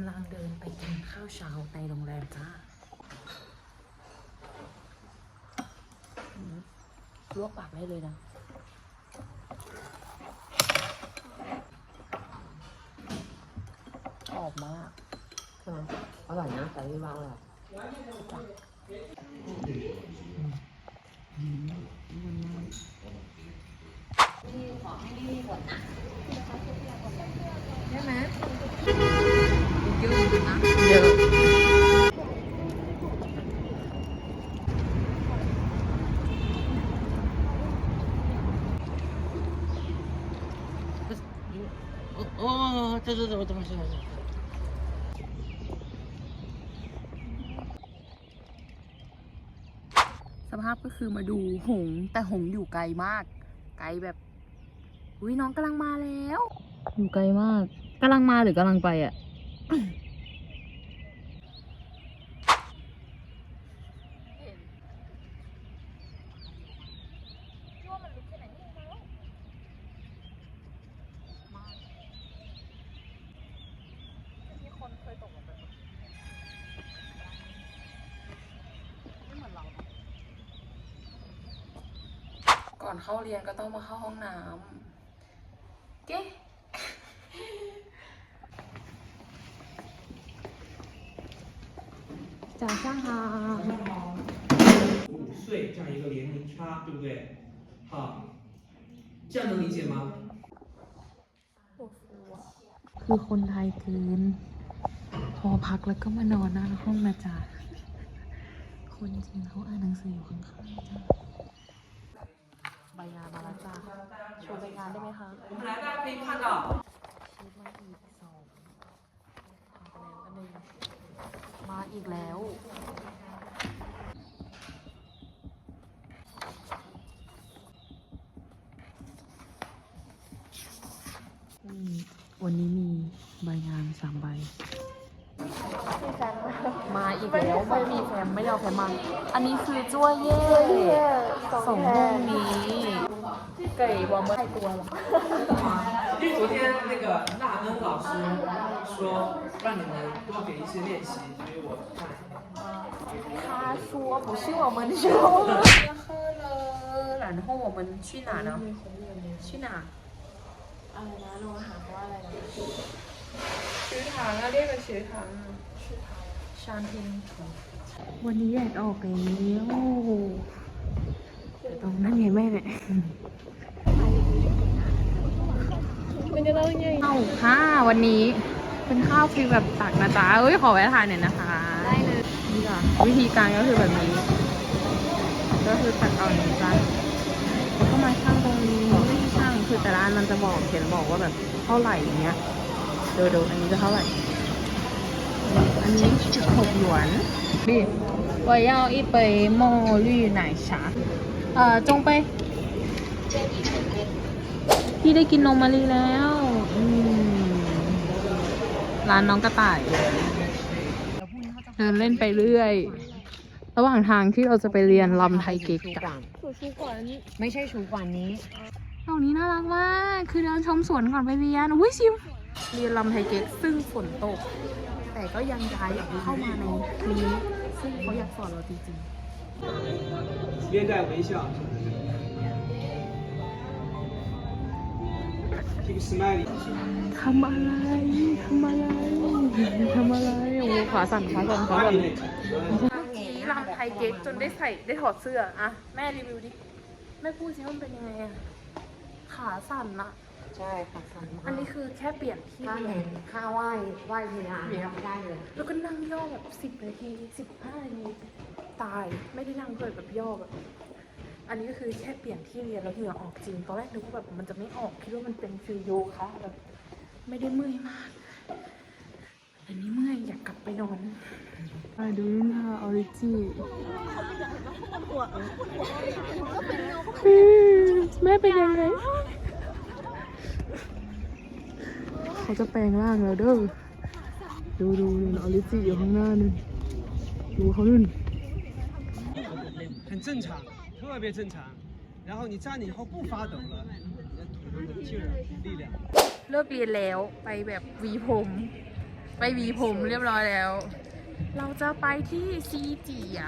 ำลังเดินไปกินข้าวเช้าในโรงแรมจ้าลวกปากได้เลยนะ ออกมากใช่ไหมอร่อยนะ แต่ไม่มากเลยขอใช่มีคนนะไหมเยอะอยู่นะเยอะ โอ้เจ้าเจ้าเจ้าเจ้าเจ้สภาพก็คือมาดูหง แต่หงอยู่ไกลมาก ไกลแบบอุ้ยน้องกำลังมาแล้ว อยู่ไกลมากกำลังมาหรือกำลังไปอะอนเข้าเรียนก็ต้องมาเข้าห้องน้ำเก๊早上好。五岁这样一个年龄差，对不对？好，这样能理解吗？ คือคนไทยเกิน พอพักแล้วก็มานอนหน้าห้องนะจ๊ะ คนจริงเขาอ่านหนังสืออยู่ข้างๆจ้ะ ใบงานมาแล้วจ้าโชว์ใบงานได้ไหมคะชีสมาอีกสองแล้วอันหนึ่งมาอีกแล้ว อืมวันนี้มี มาอีกแล้วไม่มีแฟมไม่ได้เอาแฟมมา อันนี้คือจ้วยเย่ส่งห้องนี้เก๋ว่าเมื่อไหร่ตัวหรอ 因为昨天那个纳恩老师说让你们多给一些练习，所以我看了。他说不是我们说喝了然后我们去哪呢去哪อะไรนะโรงอาหารเพราะว่าอะไรนะ 食堂啊เรียกว่า ชานพ็งวันนี้แดดออกแล้วตรงนั้นไงแม่เนี่ยมันจะเไงข้าวค่ะวันนี้เป็นข้าวฟรีแบบตักนะจ๊ะเอ้ยขอแวะทานหน่อยนะคะได้เลยนี่ค่ะวิธีการก็คือแบบนี้ ก็คือตักเอาอย่างนี้จ้ะแล้วก็มาช่างตรงนี้ไม่ช่างคือแต่ร้านมันจะบอกเขียนบอกว่าแบบเท่าไหร่อย่างเงี้ยเดี๋ยวๆอันนี้จะเท่าไหร่ อันนี้สิบหกหยวนดิ我要一杯墨绿奶茶เอ่อจงไป พี่ได้กินนมมาลีแล้วอืมร้านน้องกระต่าย เดินเล่นไปเรื่อย ระหว่างทางที่เราจะไปเรียนลำไทยเก๊กกัน ถูกชูก่อน ไม่ใช่ชูกว่านี้ ตรงนี้น่ารักมาก คือเดินชมสวนก่อนไปเรียน อุ้ยชิม เรียนลำไทยเก๊กซึ่งฝนตก แต่ก็ยังย้ายเข้ามาในนี้ ซึ่งเขาอยากสอนเราจริง 面带微笑，keep smiling。 ๆทำอะไรทำอะไรทำอะไร โอ้ขาสั่นขาสั่นขาสั่น เมื่อกี้ลำไทยเก๊กจนได้ใส่ได้ถอดเสื้ออะแม่รีวิวดิ แม่พูดสิว่ามันเป็นยังไงอะขาสั่นอะ ใช่ค่ะสันอันนี้คือแค่เปลี่ยนที่ถ้าเห็นค่าไหว้ไหว้ทีละอันไม่ได้เลย แล้วก็นั่งย่อแบบสิบนาทีสิบห้านาทีตายไม่ได้นั่งเลยแบบย่อแบบ อันนี้ก็คือแค่เปลี่ยนที่เรียนแล้วเหงื่อออกจริงตอนแรกนึกว่าแบบมันจะไม่ออกคิดว่ามันเป็นฟิลโยคะแบบไม่ได้เมื่อยมากอันนี้เมื่อยอยากกลับไปนอนมาดูนะออริจิแม่เป็นยังไง เขาจะแปลงร่างแล้วเด้อ ดูดูดูออริจิอยู่ข้างหน้านู่นดูเขานู่น 很正常，特别正常。然后你站了以后不发抖了，你的腿的劲儿、力量。 เลิกเรียนแล้วไปแบบหวีผม ไปหวีผมเรียบร้อยแล้ว เราจะไปที่ซีจีย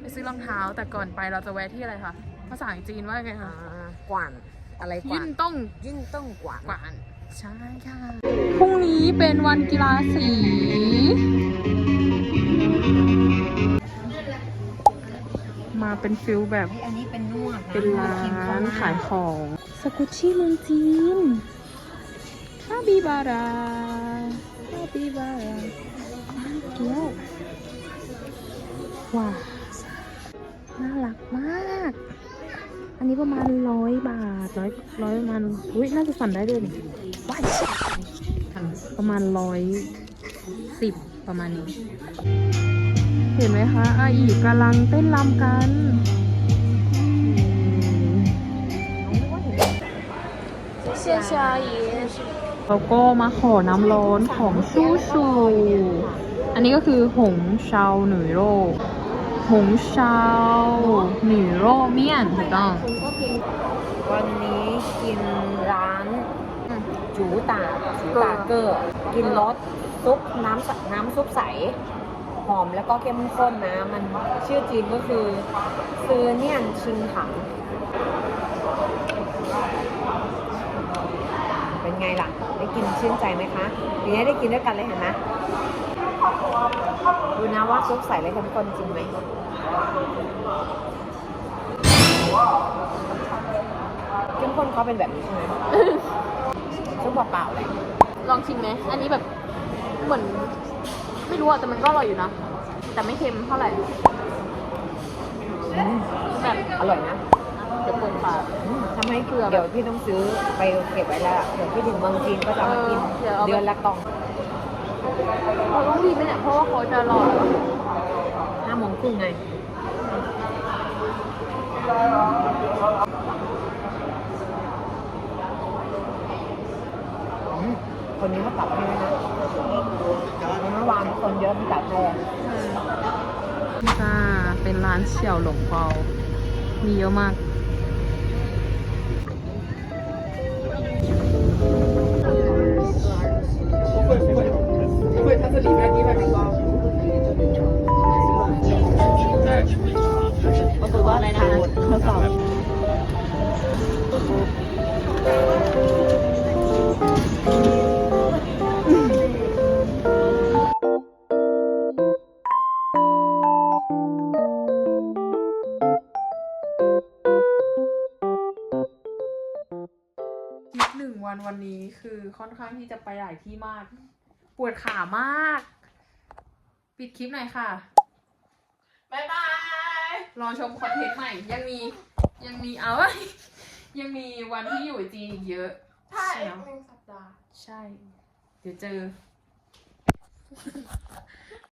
ไปซื้อรองเท้าแต่ก่อนไปเราจะแวะที่อะไรคะภาษาจีนว่าไง อ่า คะ กว่านอะไรก ยิ ว่าน นต้อง ยิ่งต้องกว่าน กวาน ใช่ค่ะ พรุ่งนี้เป็นวันกีฬาสี มาเป็นฟิลแบบ อันนี้เป็นนวดะเป็นร้ครีมโคานล่ขายของ สกุชชี่เมืองจีนฮาบิบาราฮาบิบาราเกี้ยวว้าวน่ารักมาก อันนี้ประมาณร้อยบาทร้อยร้อยประมาณอุ้ยน่าจะสั่นได้ด้วยนี่ ประมาณร้อยสิบประมาณนี้ เห็นไหมคะอาอีกำลังเต้นรำกันเชียชาอีเราก็มาขอน้ำร้อนของชูชู อันนี้ก็คือหงเชาหนุ่ยโรหงเชาหนุ่ยโรเมียนถูกต้องวันนี้กิน จูตาจูตาเกอร์กินรสซุปน้ำน้ำซุปใส หอมแล้วก็เข้มข้นนะ มันชื่อจีนก็คือซือเนียนชิงถัง เป็นไงล่ะ ได้กินชื่นใจไหมคะปีนี้ได้กินด้วยกันเลยเห็นไหมดูนะว่าซุปใสและเข้มข้นจริงไหมเข้มข้นเขาเป็นแบบนี้ใช่ไหม เปล่าๆเลยลองชิมไหมอันนี้แบบเหมือนไม่รู้อะแต่มันก็อร่อยอยู่นะ แต่ไม่เค็มเท่าไหร่แบบอร่อยนะเดี๋ยวเปิดฝาอืมทำให้เกลือเดี๋ยวพี่ต้องซื้อไปเก็บไว้แล้วเดี๋ยวพี่ถึงเมืองจีนก็จะเอามากินเออเดี๋ยวเอาไป เดือนละกล่องเราต้องรีบไหมเนี่ยเพราะว่าเขาจะรอห้าโมงครึ่งไง อืม คนนี้เขาตัดให้นะเมื่อวานคนเยอะที่ตัดให้อะจ้าเป็นร้านเฉียวหลงเปา มีเยอะมาก คือค่อนข้างที่จะไปหลายที่มาก ปวดขามาก ปิดคลิปหน่อยค่ะ拜拜。รอชมคอนเทนต์ใหม่ ยังมี ยังมีเอาไว้ยังมีวันที่อยู่จีนอีกเยอะถ้าอีกหนึ่งสัปดาห์ ใช่ เดี๋ยวเจอ